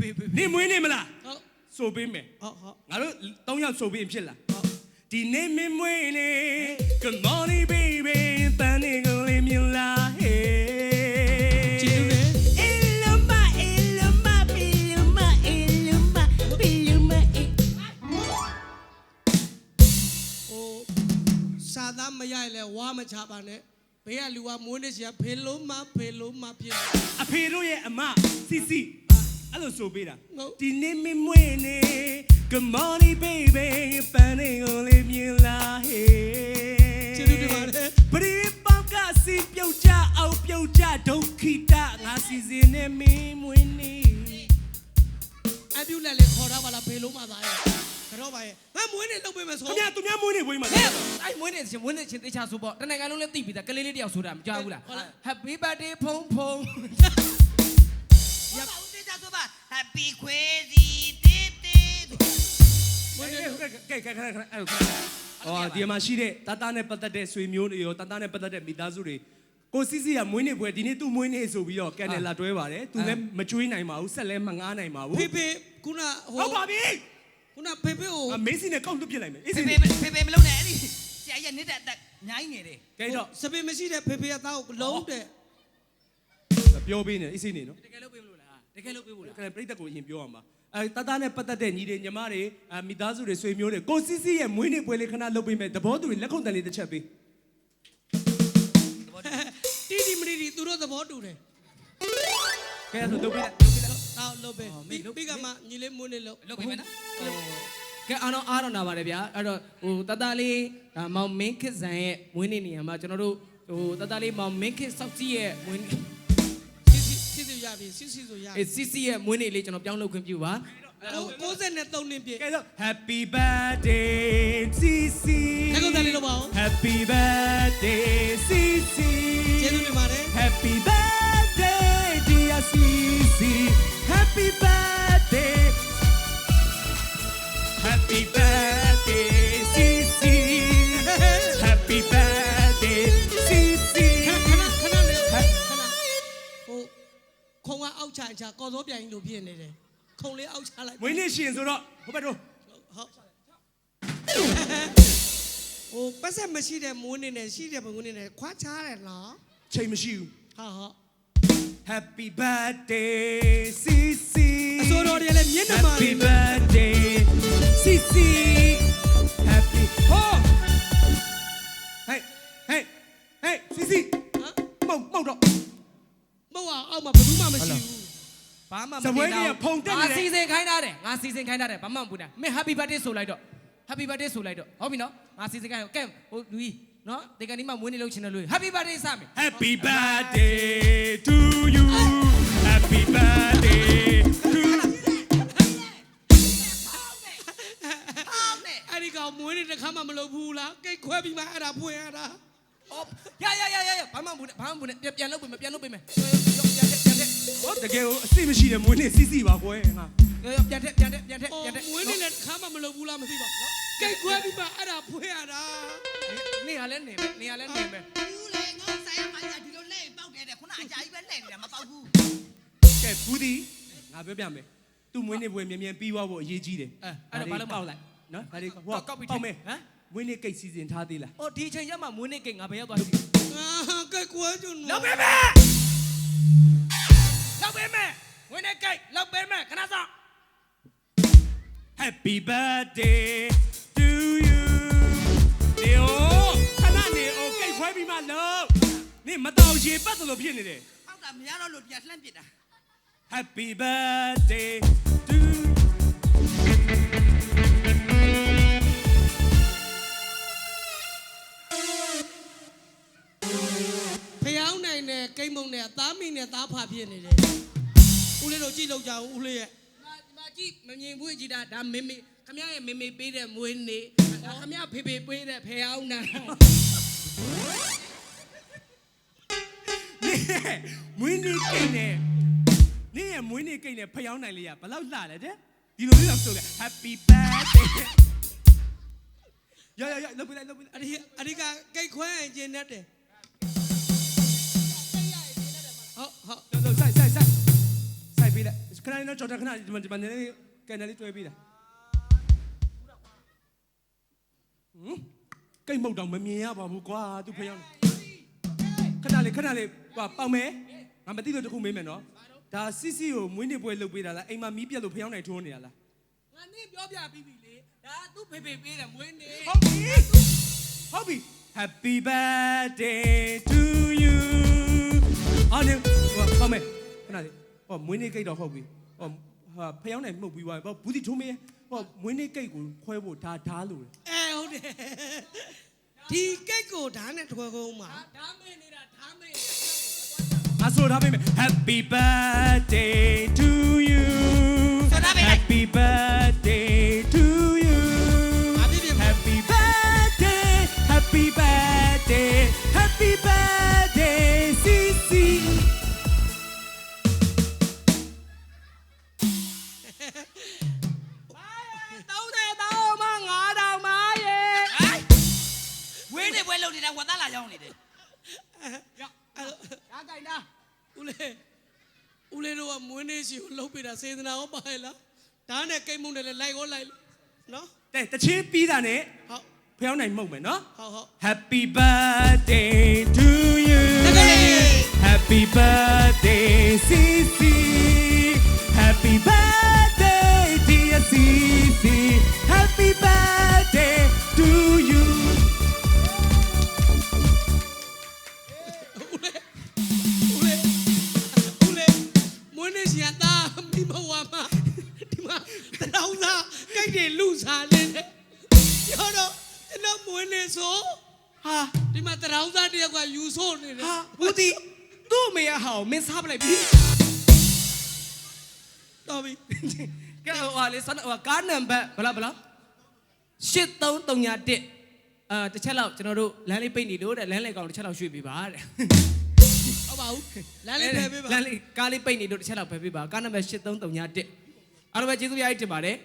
ပေးပေးနေမွေးနေမလားဟုတ်ဆိုပေးမယ်ဟုတ်ဟုတ်ငါတို့၃ယောက်ဆိုပေးရင်ဖြစ်လားဟုတ်ဒီနေ့မင်းမွေးနေ Good morning baby ပန်းနေကိုလေးမြင်လာ Hey ကျေးဇူးတယ် Elma Elma Elma Elma Elma ဟိုစာသားမရရင်လဲဝါမချပါနဲ့ဘေးကလူကမွေးနေစီကဖေလုံးမဖေလုံးမဖြစ်နေအဖေတို့ရဲ့အမစီစီ အဲ့လိုဆိုပေးတာဟုတ်ဒီနေ့မင်းမွေးနေ Good morning baby ပန်းနေကိုလေးမြင်လာ Hey ကျေးဇူးတင်ပါတယ်ပရိပောက်ကစီပြုတ်ကြအောင်ပြုတ်ကြဒုက္ခိတငါစီစဉ်နေမင်းမွေးနေအပြူလက်လေးခေါ်ထားပါလားဖေလုံးမသားရဲ့ကတော့ပါရဲ့ငါမွေးနေလောက်ပေးမယ်ဆိုခင်ဗျာသူများမွေးနေဘွေးမှာဟဲ့အဲ့မွေးနေချင်းမွေးနေချင်းတေချာဆိုပေါ့တနိုင်ငံလုံးလည်းသိပြီသားကလေးလေးတယောက်ဆိုတာမကြောက်ဘူးလား Happy birthday ဖုံဖုံ ရပါဦးတေးကြဆိုပါ Happy Crazy Day Day မွေးနေကဲကဲကဲခဏခဏအဲ့ဟောဒီမှာရှိတဲ့တတနဲ့ပတ်သက်တဲ့ဆွေမျိုးတွေရောတတနဲ့ပတ်သက်တဲ့မိသားစုတွေကိုစီစီကမွေးနေပွဲဒီနေ့သူ့မွေးနေဆိုပြီးတော့ကန်နယ်လာတွဲပါတယ်သူလည်းမကျွေးနိုင်ပါဘူးဆက်လည်းမငားနိုင်ပါဘူးဖေဖေခုနဟိုဟုတ်ပါပြီခုနဖေဖေကိုအမေးစီနဲ့ကောက်လွတ်ပြစ်လိုက်မယ်အေးဖေစီဖေဖေဖေမလုပ်နဲ့အဲ့ဒီဆရာကြီးကနေတဲ့တက်ညိုင်းနေတယ်ကဲတော့စပင်မရှိတဲ့ဖေဖေကသားကိုလုံးတဲ့ပြောပေးနေအေးစီနေနော်တကယ်လို့ပေးမလို့လား တကယ်လို့ပေးဖို့လားခဏပြိတ္တကိုအရင်ပြောအောင်ပါအဲတတနဲ့ပတ်သက်တဲ့ညီတွေညီမတွေအမိသားစုတွေဆွေမျိုးတွေကိုစီစီရဲ့မွေးနေ့ပွဲလေးခဏလုပ်ပေးမယ်သဘောတူရင်လက်ခုပ်တန်လေးတစ်ချက်ပေးတီတီမရီတီသူတို့သဘောတူတယ်ကဲအဲ့ဒါဆိုလုပ်ပေးလိုက်လုပ်ပေးလိုက်တောက်လုပ်ပဲပြီးပြီးကမှညီလေးမွေးနေလို့လုပ်ပေးမယ်နော်ကဲအားတော့အားတော့နာပါတယ်ဗျာအဲ့တော့ဟိုတတလေးဒါမောင်မင်းခစ်ဆန်ရဲ့မွေးနေ့နေရာမှာကျွန်တော်တို့ဟိုတတလေးမောင်မင်းခစ်စောက်ကြီးရဲ့မွေးနေ့စစ် စစ်စစ်စစ်ရပြီစစ်စစ်ဆိုရ အေးစီစီရဲ့မွေးနေ့လေးကျွန်တော်ပြောင်းလုပ်ခွင့်ပြုပါ 93နှစ်ပြည့် ကဲဆို Happy birthday CC လက်ကုပ်တန်လေးလုပ်ပါဦး Happy birthday CC ကျေးဇူးတင်ပါတယ် Happy birthday dear CC Happy birthday Happy birthday ခုံကအောက်ချချကော်စောပြိုင်လို့ဖြစ်နေတယ်ခုံလေးအောက်ချလိုက်မွေးနေ့ရှင်ဆိုတော့ဟိုဘက်တော့ဟုတ်ဟိုပတ်ဆက်မရှိတဲ့မွေးနေနဲ့ရှိတဲ့မွေးနေနဲ့ခွာချရတယ်နော်ချိန်မရှိဘူးဟာဟာ Happy birthday CC အစိုးရတွေလည်းမျက်နှာမှာ Happy birthday CC Happy Oh Hey Hey Hey CC ဟမ်မောက်မောက်တော့မဟုတ်အောင်အောက်မှာဘယ်သူမှမရှိဘူး ဘာမှမစပွဲကြီးကဖုန်တက်နေတယ်ငါစီစဉ်ခိုင်းထားတယ်ငါစီစဉ်ခိုင်းထားတယ်ဘာမှမပူနဲ့မင်း Happy birthday ဆိုလိုက်တော့ Happy birthday ဆိုလိုက်တော့ဟုတ်ပြီနော်ငါစီစဉ်ခိုင်းကဲဟိုလူကြီးနော်ဒီကနေ့မှမွေးနေ့လုပ်ချင်တယ်လို့ Happy birthday စမယ် Happy birthday to you Happy birthday to အောင်းနဲ့အဲ့ဒီကောင်မွေးနေတစ်ခါမှမလုပ်ဘူးလားကိတ်ခွဲပြီးမှအဲ့ဒါဖွင့်ရတာအော်ရရရရရဘာမှမပူနဲ့ဘာမှမပူနဲ့ပြန်ပြန်လုပ်ပေးမယ်ပြန်လုပ်ပေးမယ်ပြန်တက်ပြန်တက် ဟောတကယ်ကိုအစ်မရှိတဲ့မွေးနေ့ CC ပါကွယ်ငါပြန်တက်ပြန်တက်ပြန်တက်ဟိုပြန်တက်မွေးနေလည်းတစ်ခါမှမလုပ်ဘူးလားမသိပါဘူးကိတ်ခွဲပြီးမှအဲ့ဒါဖွင့်ရတာနေရလဲနေမယ်နေရလဲနေမယ်ဘူးလေငေါဆိုင်ရမိုင်းကဒီလိုလဲပေါက်တယ်တဲ့ခုနအကြာကြီးပဲလဲနေတာမပေါက်ဘူးကဲဘူးဒီငါပြောပြမယ်သူ့မွေးနေ့ပွဲမြန်မြန်ပြီးသွားဖို့အရေးကြီးတယ်အဲအဲ့တော့ဘာလို့ပေါက်လိုက်နော်ဒါတွေဟိုကောက်ပြီးပေါက်မယ်ဟမ်မွေးနေ့ကိတ်စီစဉ်ထားသေးလား။အော်ဒီအချိန်ကျမှမွေးနေ့ကိတ်ငါဘယ်ရောက်သွားစီအာကိတ်ခွဲကျွန်း။လောက်ပေးမယ်။ လောက်ပေးမယ်။မွေးနေ့ကိတ်လောက်ပေးမယ်ခဏစောင့် Happy birthday to you နေအိုခဏနေအိုကိတ်ခွဲပြီးမှလို့နေမတော်ရေပတ်သလိုဖြစ်နေတယ်ပေါက်တာမရတော့လို့ပြန်လှမ်းပစ်တာ Happy birthday to ဖျော တ်မုံနဲ့သားမိနဲ့သားဖာဖြစ်နေတယ်ဦးလေးတို့ကြည့်လောက်ကြအောင်ဦးလေးရဲ့။ဒီမှာကြည့်မမြင်ဘူးကြည့်တာဒါမေမေခမရရဲ့မေမေပေးတဲ့မွေးနေ့ဒါခမရဖေဖေပေးတဲ့ဖဲအောင်နာနေမွေးနေ့ကိတ်နဲ့နေရဲ့မွေးနေ့ကိတ်နဲ့ဖျောင်းနိုင်လေးရဘယ်လောက်လှလဲတဲ့ဒီလိုလေးတော့ဆိုလေ Happy birthday ရရရလုပ်ပြလိုက်လုပ်ပြလိုက်အဒီအဒီကကိတ်ခွဲရင်ကျင်တတ်တယ် ဟုတ်ဟုတ်လုပ်လုပ်ဆိုင်ဆိုင်ဆိုင်ဆိုင်ပေးလိုက်ခဏလေးတော့ကြော်တက်ခဏဒီမှာဒီမှာနည်းနည်းကန်တယ်လေးတွဲပေးတာဟမ်ကိတ်မုတ်တော့မမြင်ရပါဘူးကွာသူဖျောင်းခဏလေးခဏလေးဟိုပေါက်မယ်ငါမသိလို့တခုမေးမယ်နော်ဒါစစ်စီကိုမွေးနေ့ပွဲလုပ်ပေးတာလားအိမ်မှာမီးပြက်လို့ဖျောင်းနိုင်ထိုးနေတာလားငါနေပြောပြပြီးပြီလေဒါသူ့ဖေဖေပေးတယ်မွေးနေဟုတ်ပြီဟုတ်ပြီ Happy birthday to you အော်နေဟိုပေါက်မယ်ခဏလေးဟောမွေးနေ့ကိတ်တော့ဟုတ်ပြီဟောဟာဖျောင်းနိုင်မှုတ်ပြီးသွားပြီဟောဘူးတီထိုးမေးဟောမွေးနေ့ကိတ်ကိုခွဲဖို့ဒါဓားလို့အဲဟုတ်တယ်ဒီကိတ်ကိုဓာတ်နဲ့ထွဲကုန်မှာဓာမင်းနေတာဓာမင်းအဆိုထားပေးမယ် Happy birthday to you ဆိုထားပေးလိုက် Happy birthday to you အပြည့်ပြည့် Happy birthday Happy birthday Happy birthday လေးဦးလေးတို့ကမွေးနေ့စီကိုလှုပ်ပေးတာစေတနာရောပါရဲ့လားဓာတ်နဲ့ကိတ်မုံနဲ့လည်းလိုက်ရောလိုက်လို့နော် တဲ့တချင်းပြီးတာနဲ့ ဟုတ် ဖျောင်းနိုင်မှုတ်မယ်နော် ဟုတ်ဟုတ် Happy birthday to you တကယ် Happy birthday Sisi Happy birthday dear Sisi Happy birthday to you ကျွန်တော်မွေးနေ့ဆိုဟာဒီမှာတရောင်းသားတယောက်ကယူဆို့နေတယ်ဟာဘူးတီသူ့အမေကဟာကိုမင်းစားပလိုက်ပြီတော်ပြီကဲဟိုဟာလေစနဟိုကားနံပါတ်ဘယ်လောက်ဘယ်လောက်8331အာတစ်ချက်လောက်ကျွန်တော်တို့လမ်းလေးပိတ်နေလို့တဲ့လမ်းလေးကောင်တစ်ချက်လောက်ရွှေ့ပေးပါတဲ့ဟုတ်ပါဘူးလမ်းလေးဖယ်ပေးပါလမ်းလေးကားလေးပိတ်နေလို့တစ်ချက်လောက်ဖယ်ပေးပါကားနံပါတ်8331အားလုံးပဲကျေးဇူးများကြီးတင်ပါတယ်